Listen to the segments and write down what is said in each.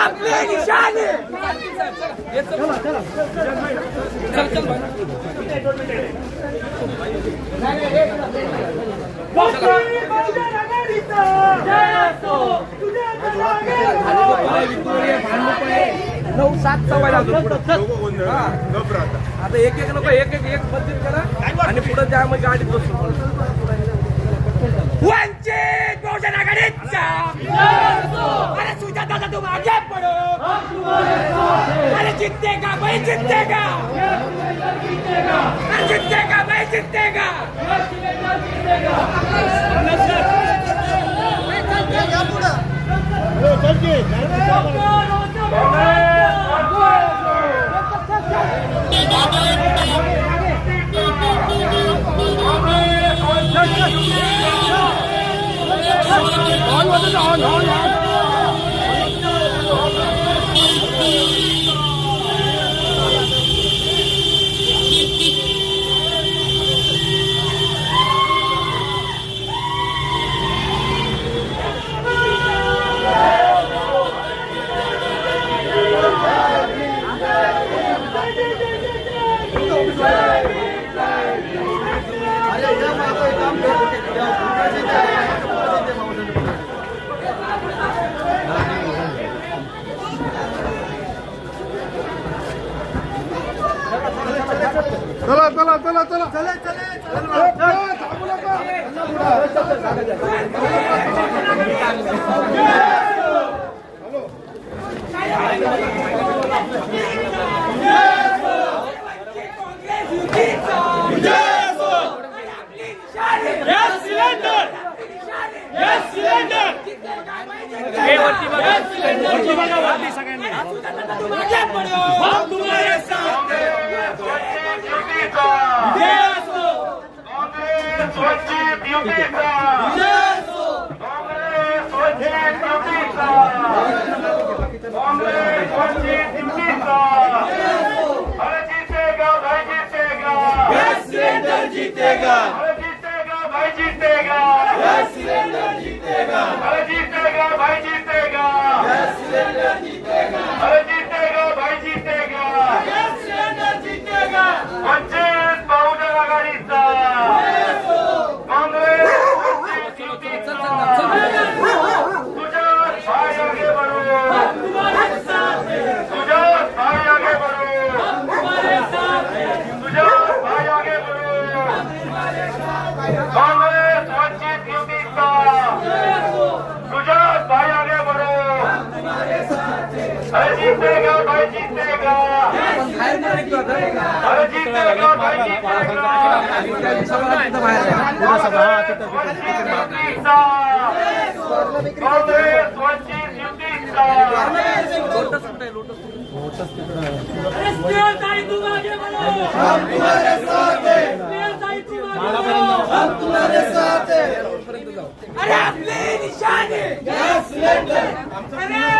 आपली निशाणी. नऊ सात सवय आता एक एक लोक एक एक एक मंदिर करा आणि पुढे त्या मग गाडीत बसून. वंचित बहुजन आघाडीचा अरे सुजा दादा तुम आगे पडो अरे जितेगा भाई जितेगा अरे जितेगा भाई जितेगा चला चला चला चला. चला थांबू नका. सिलेंडर जीतेगा जीतेगा भाई जीतेगा सिलेंडर जीतेगा अरे जीतेगा भाई जीतेगा सिलेंडर जीतेगा अरे जीतेगा भाई जीतेगा सिलेंडर जीतेगा वंचित बहुजन आघाडीचा काँग्रेस वंचित युतीचा सुजात भाई आगे बढ़ो सुजात भाई आगे बढ़ो सुजात भाई आगे बढ़ो कांग्रेस वंचित युतीचा सुजात भाई आगे बढ़ो अरे जीतेगा भाई जीतेगा अरे जीतेगा भाई जीतेगा युतीचा काँग्रेस वंचित युतीचा अरे आपली निशाणी. अरे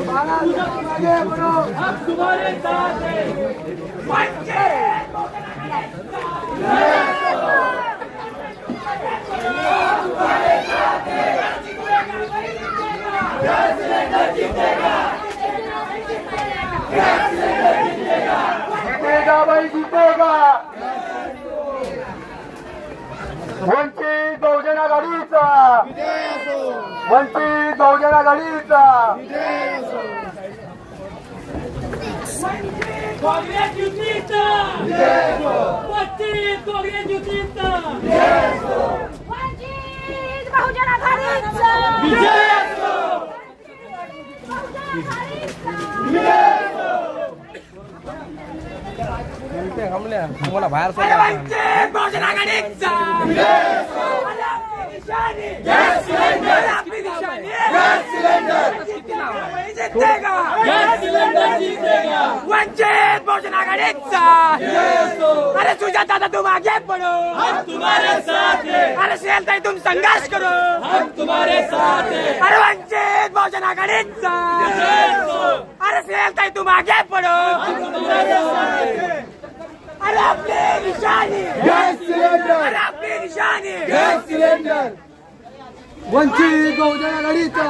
डॉक्टर बाबासाहेब हम तुम्हारे साथ हैं जीतेगा भाई जीतेगा वंचित बहुजन आघाडीचा वंचित बहुजन आघाडीचा काँग्रेस युतीचा वंचित काँग्रेस युतीचा वंचित बहुजन आघाडीचा हमल्या तुम्हाला बाहेर अरे सोडा जितेगा। वंचित बहुजन आघाडीचा। अरे तुझ्या दादा तुम आगे पडो। अरे शेल ताई तुम संघर्ष करो। अरे वंचित बहुजन आघाडीचा। अरे शेल ताई तुम आगे पडो। अरे आपली निशाणी गॅस सिलेंडर। अरे आपली निशाणी गॅस सिलेंडर। वंचित बहुजन आघाडीचा।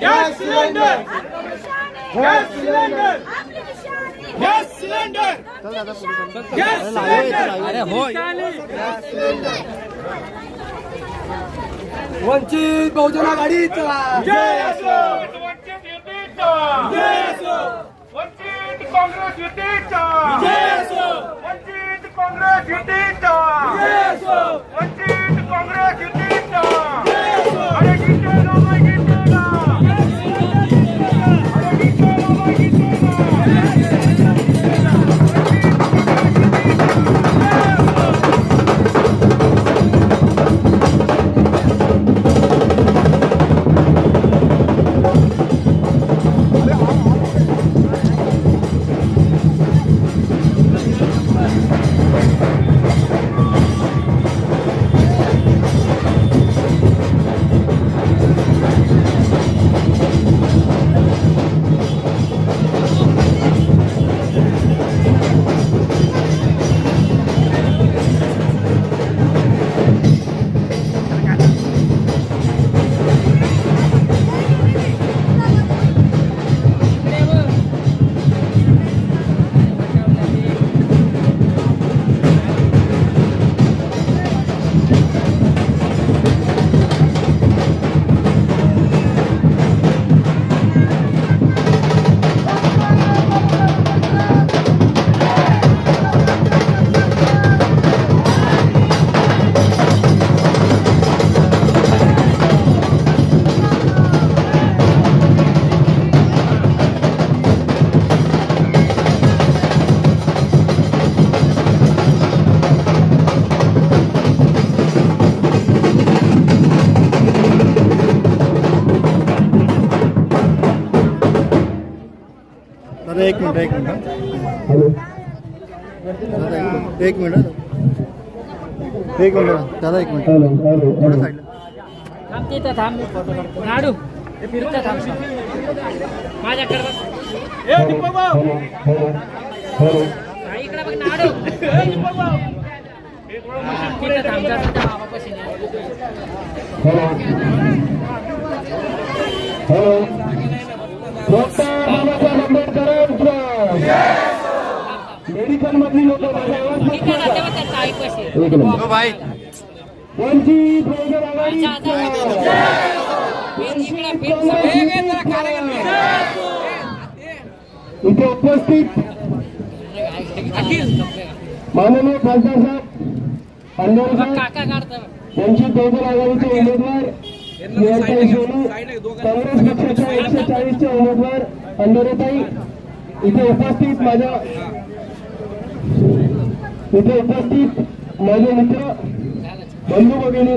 Gas cylinder. Gas cylinder. Gas cylinder. Gas Vanchit Bahujan आघाडीचा जय असो. वंचित युतीचा वंचित काँग्रेस युतीचा. वंचित काँग्रेस युतीचा वंचित काँग्रेस युतीचा दादा एक मिनिट एक मिनिट दादा एक मिनिट एक मिनिट एक मिनिट. दादा एक मिनिट थोडं साईडला थांब तिथं थांब. फोटो काढतो नाडू तिथं थांब. माझ्याकडे हा, इकडे बघ नाडू. तिथं थांब जरा त्या बाबापाशी. मेडिकल मधली लोक. हो वंचित बहुजन. इथे उपस्थित माननीय खासदार साहेब काढतो वंचित बहुजन आघाडीचे उमेदवार काँग्रेस पक्षाच्या एकशे चाळीसचे उमेदवार अंधारेताई इथे उपस्थित माझ्या इथे उपस्थित माझे मित्र बंधू भगिनी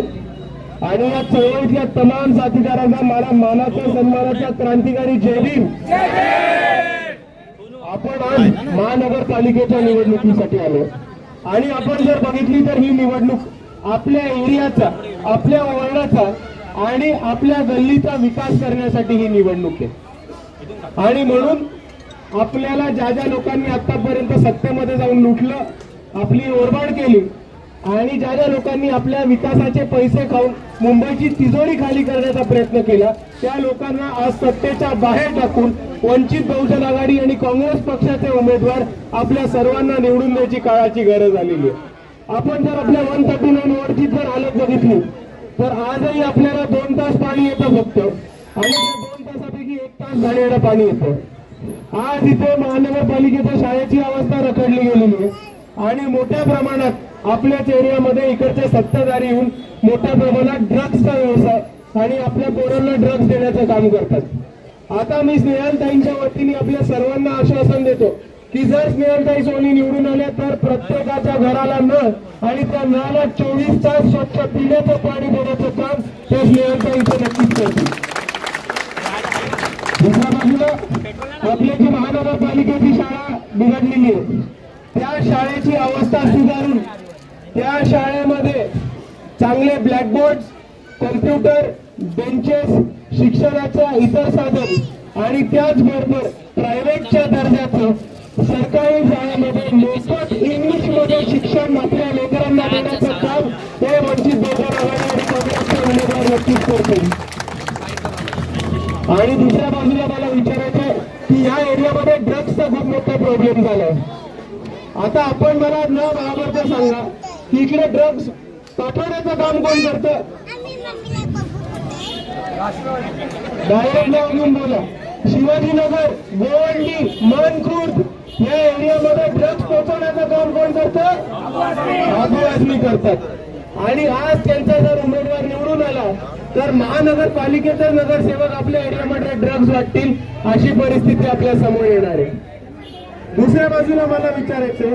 आणि या चळवळीतल्या तमाम साथीदारांचा मला मानाचा सन्मानाचा क्रांतिकारी जय भीम. आपण आज महानगरपालिकेच्या निवडणुकीसाठी आलो. आणि आपण जर बघितली तर ही निवडणूक आपल्या एरियाचा आपल्या वळणाचा आणि आपल्या गल्लीचा विकास करण्यासाठी ही निवडणूक आहे. आणि म्हणून आपल्याला ज्या ज्या लोकांनी आतापर्यंत सत्तेमध्ये जाऊन लुटलं आपली ओरबाड केली आणि ज्या ज्या लोकांनी आपल्या विकासाचे पैसे खाऊन मुंबईची तिजोरी खाली करण्याचा प्रयत्न केला त्या लोकांना आज सत्तेच्या बाहेर टाकून वंचित बहुजन आघाडी आणि काँग्रेस पक्षाचे उमेदवार आपल्या सर्वांना निवडून द्यायची काळाची गरज आलेली आहे. आपण जर आपल्या वन थर्टी नाईन वरची जर हालत बघितली तर आजही आपल्याला दोन तास पाणी येतं फक्त. आणि दोन तासापैकी एक तास घाणेरडं पाणी येतं. आज इथे महानगरपालिकेच्या शाळेची अवस्था रखडली गेलेली आहे. आणि मोठ्या प्रमाणात आपल्याच एरियामध्ये इकडचे सत्ताधारी येऊन मोठ्या प्रमाणात ड्रग्सचा व्यवसाय आणि आपल्या पोरांना ड्रग्स देण्याचं काम करतात. आता मी स्नेहलताईंच्या वतीने आपल्या सर्वांना आश्वासन देतो की जर स्नेहलताई सोनी निवडून आल्या तर प्रत्येकाच्या घराला नळ आणि त्या नळाला चोवीस तास स्वच्छ पिण्याचं पाणी देण्याचं काम हे स्नेहलताई नक्कीच करतील. दुसऱ्या बाजूला आपली जी महानगरपालिकेची शाळा बिघडलेली आहे त्या शाळेची अवस्था सुधारून त्या शाळेमध्ये चांगले ब्लॅकबोर्ड कम्प्युटर बेंचेस शिक्षणाचा इतर साधन आणि त्याचबरोबर प्रायव्हेटच्या दर्जाचं सरकारी शाळेमध्ये मोफत इंग्लिशमध्ये शिक्षण आपल्या लेकरांना देण्याचं काम हे वंचित बहुजन आघाडी आणि काँग्रेसचे उमेदवार नक्कीच करतो आणि दुसऱ्या बाजूला मला विचारायचं आहे की या एरियामध्ये ड्रग्सचा खूप मोठा प्रॉब्लेम झालाय. आता आपण मला न घाबरता सांगा की इकडे ड्रग्स पाठवण्याचं काम कोण करतं? डायरेक्ट नाव घेऊन बोला. शिवाजीनगर गोवंडी मनखुर्द या एरियामध्ये ड्रग्स पोहोचवण्याचं काम कोण करतं? आदिवासी करतात. आणि आज त्यांचा जर उमेदवार निवडून आला तर महानगरपालिकेचा नगरसेवक आपल्या एरियामध्ये ड्रग्ज वाटतील अशी परिस्थिती आपल्यासमोर येणार आहे. दुसऱ्या बाजूला मला विचारायचे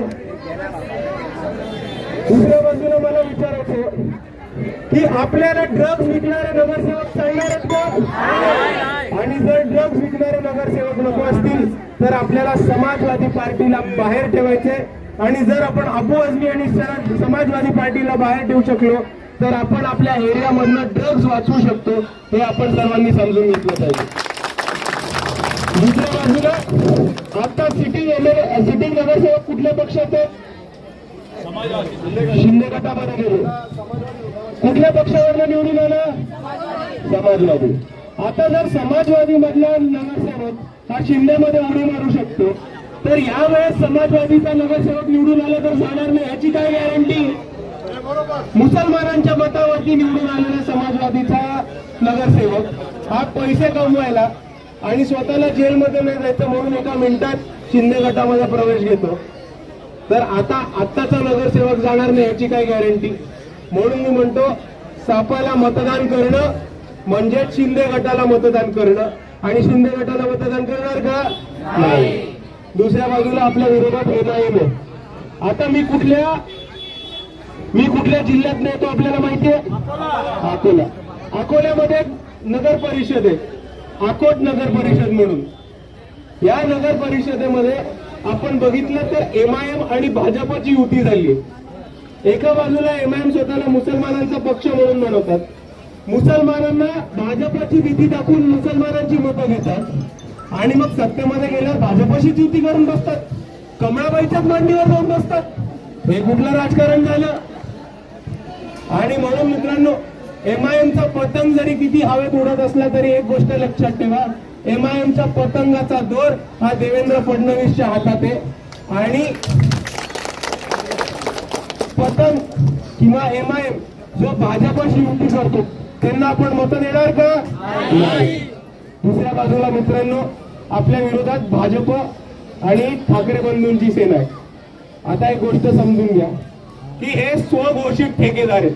दुसऱ्या बाजूला मला विचारायचं की आपल्याला ड्रग्ज विकणारे नगरसेवक चालणारच का? आणि जर ड्रग्ज विकणारे नगरसेवक नको असतील तर आपल्याला समाजवादी पार्टीला बाहेर ठेवायचे आणि जर आपण अबू आझमी आणि समाजवादी पार्टीला बाहेर ठेवू शकलो तर आपण आपल्या एरियामधनं ड्रग्ज वाचवू शकतो. हे आपण सर्वांनी समजून घेतलं पाहिजे. दुसऱ्या बाजूला आता सिटिंग एमएलए सिटिंग नगरसेवक कुठल्या पक्षात आहेत शिंदे गटामध्ये गेले. कुठल्या पक्षावरनं निवडून आला? समाजवादी. आता जर समाजवादी मधला नगरसेवक हा शिंदेमध्ये उडी मारू शकतो तर यावेळेस समाजवादीचा नगरसेवक निवडून आला तर जाणार नाही याची काय गॅरंटी मुसलमानांच्या मतावरती निवडून आलेला समाजवादीचा नगरसेवक हा पैसे कमवायला आणि स्वतःला जेलमध्ये नाही जायचं म्हणून एका मिनिटात शिंदे गटामध्ये प्रवेश घेतो. तर आता आत्ताचा नगरसेवक जाणार नाही याची काय गॅरंटी म्हणून मी म्हणतो सापाला मतदान करणं म्हणजेच शिंदे गटाला मतदान करणं. आणि शिंदे गटाला मतदान करणार का? नाही. दुसऱ्या बाजूला आपल्या विरोधात एमआयएम आहे. आता मी कुठल्या मी कुठल्या जिल्ह्यात नाही तो आपल्याला माहिती आहे? अकोला. अकोल्यामध्ये नगर परिषद आहे. आकोट नगर परिषद म्हणून. या नगर परिषदेमध्ये आपण बघितलं तर एमआयएम आणि भाजपची युती झाली. एका बाजूला एमआयएम स्वतःला मुसलमानांचा पक्ष म्हणून म्हणवतात मुसलमानांना भाजपची भीती दाखवून मुसलमानांची मतं घेतात. आणि मग सत्तेमध्ये गेल्यावर भाजपाशीच युती करून बसतात. कमळाबाईच्याच मांडीवर जाऊन बसतात. हे कुठलं राजकारण झालं? आणि म्हणून मित्रांनो एमआयएमचा पतंग जरी किती हवेत उडत असला तरी एक गोष्ट लक्षात ठेवा. एमआयएमच्या पतंगाचा दोर हा देवेंद्र फडणवीसच्या हातात आहे. आणि पतंग किंवा एमआयएम जो भाजपाशी युती करतो त्यांना आपण मतं देणार का? दुसऱ्या बाजूला मित्रांनो आपल्या विरोधात भाजप आणि ठाकरे बंधूंची सेना आहे. आता एक गोष्ट समजून घ्या की हे स्वघोषित ठेकेदार आहेत.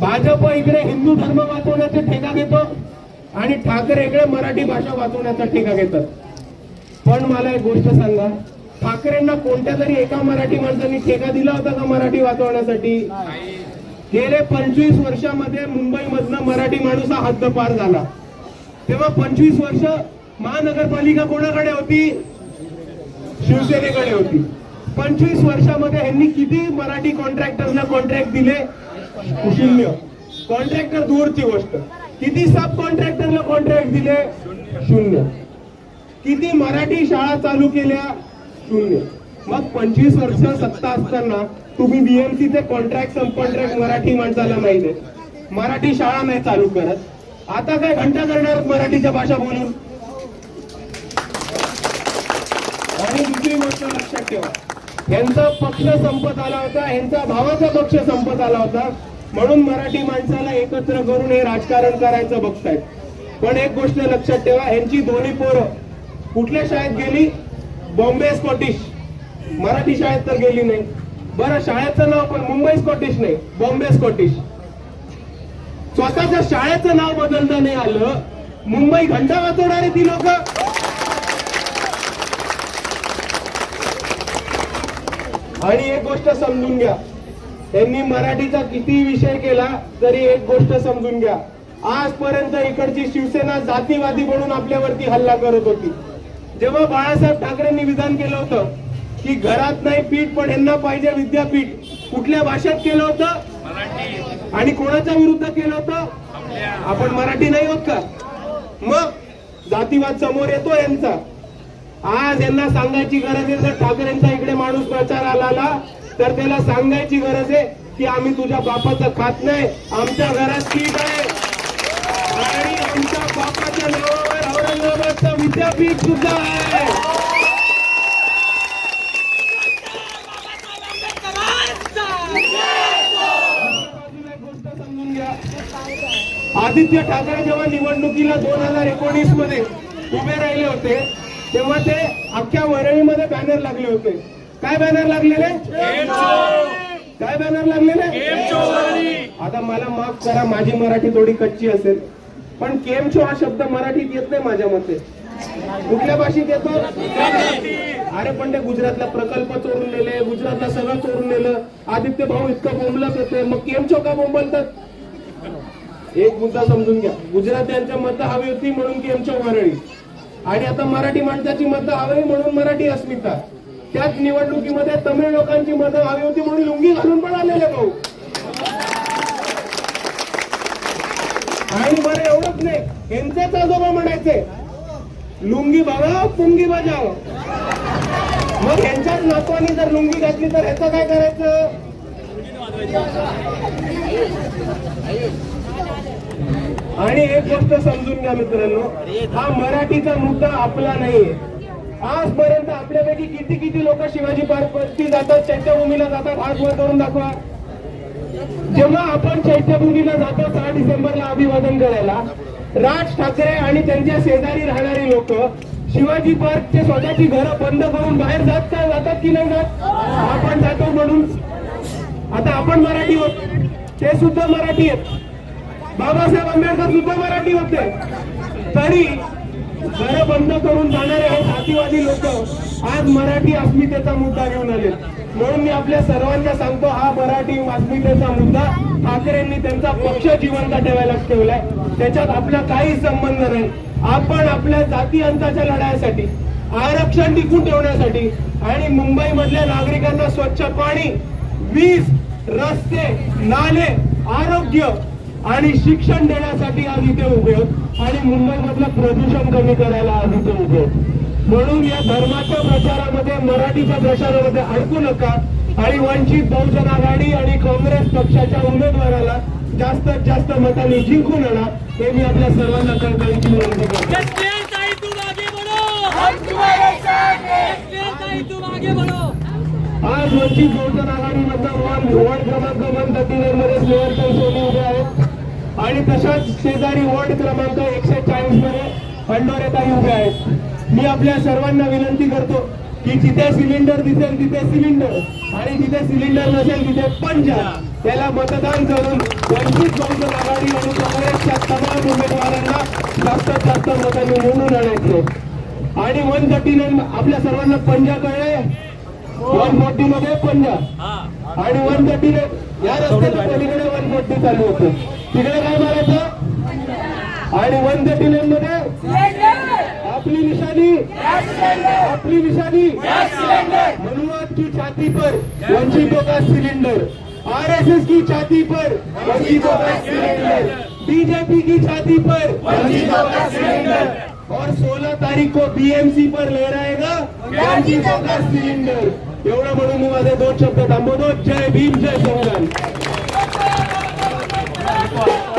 भाजप इकडे हिंदू धर्म वाचवण्याचा ठेका घेतो आणि ठाकरे इकडे मराठी भाषा वाचवण्याचा ठेका घेतात. पण मला एक गोष्ट सांगा ठाकरेंना कोणत्या तरी एका मराठी माणसांनी ठेका दिला होता का मराठी वाचवण्यासाठी? गेले पंचवीस वर्षामध्ये मुंबईमधनं मराठी माणूस हा हद्दपार झाला. तेव्हा पंचवीस वर्ष महानगरपालिका कोणाकडे होती? शिवसेनेकडे होती. पंचवीस वर्षामध्ये ह्यांनी किती मराठी कॉन्ट्रॅक्टरना कॉन्ट्रॅक्ट दिले? शून्य कॉन्ट्रॅक्टर दूरची गोष्ट. किती सब कॉन्ट्रॅक्टरला कॉन्ट्रॅक्ट दिले? शून्य. किती मराठी शाळा चालू केल्या? शून्य. मग पंचवीस वर्ष सत्ता असताना तुम्ही बीएमसीचे कॉन्ट्रॅक्ट सब कॉन्ट्रॅक्ट मराठी माणसाला नाही देत. मराठी शाळा नाही चालू करत. आता काय घंटा करणार मराठीच्या भाषा बोलून? आणि दुसरी गोष्ट लक्षात ठेवा. यांचा पक्ष संपत आला होता यांचा भावाचा पक्ष संपत आला होता. म्हणून मराठी माणसाला एकत्र करून हे राजकारण करायचं बघतायत. पण एक गोष्ट लक्षात ठेवा यांची दोन्ही पोरं कुठल्या शाळेत गेली? बॉम्बे स्कॉटिश. मराठी शाळेत तर गेली नाही. बरं शाळेचं नाव पण मुंबई स्कॉटिश नाही बॉम्बे स्कॉटिश. स्वतःच्या शाळेचं नाव बदलता नाही आलं. मुंबई घंटा वाजवणारी ती लोक आणि एक गोष्ट समजून घ्या. त्यांनी मराठीचा किती विषय केला तरी एक गोष्ट समजून घ्या. आजपर्यंत इकडची शिवसेना जातीवादी म्हणून आपल्यावरती हल्ला करत होती. जेव्हा बाळासाहेब ठाकरेंनी विधान केलं होतं की घरात नाही पीठ पण यांना पाहिजे विद्यापीठ कुठल्या भाषेत केलं होतं? आणि कोणाच्या विरुद्ध केलं होतं? आपण मराठी नाही होत का? मग जातीवाद समोर येतो यांचा. आज यांना सांगायची गरज आहे जर ठाकरेंचा इकडे माणूस प्रचाराला आला तर त्याला सांगायची गरज आहे की आम्ही तुझ्या बापाचं खात नाही आमच्या घरात पीठ आहे आणि आमच्या बापाच्या नावावर औरंगाबादचं विद्यापीठ सुद्धा आहे गोष्ट समजून घ्या. आदित्य ठाकरे जेव्हा निवडणुकीला दोन हजार एकोणीसमध्ये उभे राहिले होते तेव्हा ते अख्ख्या वरळीमध्ये बॅनर लागले होते. काय बॅनर लागलेले? काय बॅनर लागलेले? आता मला माफ करा माझी मराठी थोडी कच्ची असेल. पण केमचो हा शब्द मराठीत येत नाही माझ्या मते. कुठल्या भाषेत येतो? अरे पण ते गुजरातला प्रकल्प चोरून नेले गुजरातला सगळं चोरून नेलं. आदित्य भाऊ इतकं बोंबलत होते. मग केमचो का बोंबलतात? एक मुद्दा समजून घ्या. गुजरात्यांच्या मतं हवी होती म्हणून केमचो वरळी. आणि आता मराठी माणसाची मतं हवी म्हणून मराठी अस्मिता. त्याच निवडणुकीमध्ये तमिळ लोकांची मतं हवी होती म्हणून लुंगी घालून पण आलेले भाऊ. आणि बरं एवढंच नाही यांचेच आजोबा म्हणायचे लुंगी बघा पुंगी बजाव. मग यांच्याच नातवानी जर लुंगी घातली तर ह्याचं काय करायचं? आणि एक गोष्ट समजून घ्या मित्रांनो हा मराठीचा मुद्दा आपला नाहीये. आजपर्यंत आपल्यापैकी किती किती लोक शिवाजी पार्कवरती जातात चैत्यभूमीला जातात हात वर करून दाखवा. जेव्हा आपण चैत्यभूमीला जातो सहा डिसेंबरला अभिवादन करायला राज ठाकरे आणि त्यांच्या शेजारी राहणारी लोक शिवाजी पार्कचे स्वतःची घरं बंद करून बाहेर जात का जातात की नाही जात? आपण जातो म्हणून. आता आपण मराठी होत ते सुद्धा मराठी आहेत. बाबासाहेब आंबेडकर सुद्धा मराठी होते तरी घरं बंद करून जाणारे हे जातीवादी लोक आज मराठी अस्मितेचा मुद्दा घेऊन आले. म्हणून मी आपल्या सर्वांना सांगतो हा मराठी अस्मितेचा मुद्दा ठाकरेंनी त्यांचा पक्ष जिवंत ठेवायला ठेवलाय. त्याच्यात आपला काही संबंध नाही. आपण आपल्या जाती अंताच्या लढाईसाठी आरक्षण टिकून ठेवण्यासाठी आणि मुंबई मधल्या नागरिकांना स्वच्छ पाणी वीज रस्ते नाले आरोग्य आणि शिक्षण देण्यासाठी आज इथे उभे आहोत. आणि मुंबईमधलं प्रदूषण कमी करायला आज इथे उभे आहोत. म्हणून या धर्माच्या प्रचारामध्ये मराठीच्या प्रचारामध्ये अडकू नका. आणि वंचित बहुजन आघाडी आणि काँग्रेस पक्षाच्या उमेदवाराला जास्तीत जास्त मतांनी जिंकून आणा हे मी आपल्या सर्वांना कळकळीची विनंती करतो. आज वंचित बहुजन आघाडीमधला वॉर्ड क्रमांक वन थर्टी नाईन मध्ये सोनी उभे आहेत. आणि तशाच शेजारी वॉर्ड क्रमांक एकशे चाळीसमध्ये खंडोरेताई उभे आहेत. मी आपल्या सर्वांना विनंती करतो की जिथे सिलेंडर दिसेल तिथे सिलेंडर. आणि जिथे सिलेंडर नसेल तिथे पंजा त्याला मतदान करून वंचित बहुजन आघाडी आणि काँग्रेसच्या तमाम उमेदवारांना जास्तीत जास्त मतांनी निवडून आणायचे आणि वन थर्टी नाईन आपल्या सर्वांना पंजा कळले वन फोर्टी मध्ये पंजा आणि वन थर्टी या रस्त्याच्या पलीकडे वन फोर्टी चालू होतं. तिकडे काय मारायचं? आणि वन थर्टी नाईन मध्ये आपली निशाणी आपली निशाणी. हनुमान की छाती पर वंचितों का सिलेंडर. आरएसएस की छाती पर वंचितों का सिलेंडर. बीजेपी की छाती पर वंचितों का सिलेंडर. और 16 तारीख को बीएमसी पर लहराएगा वंचितों का सिलेंडर. एवढं म्हणून मी माझे दोन शब्द थांबवतो. जय भीम जय संविधान. 过来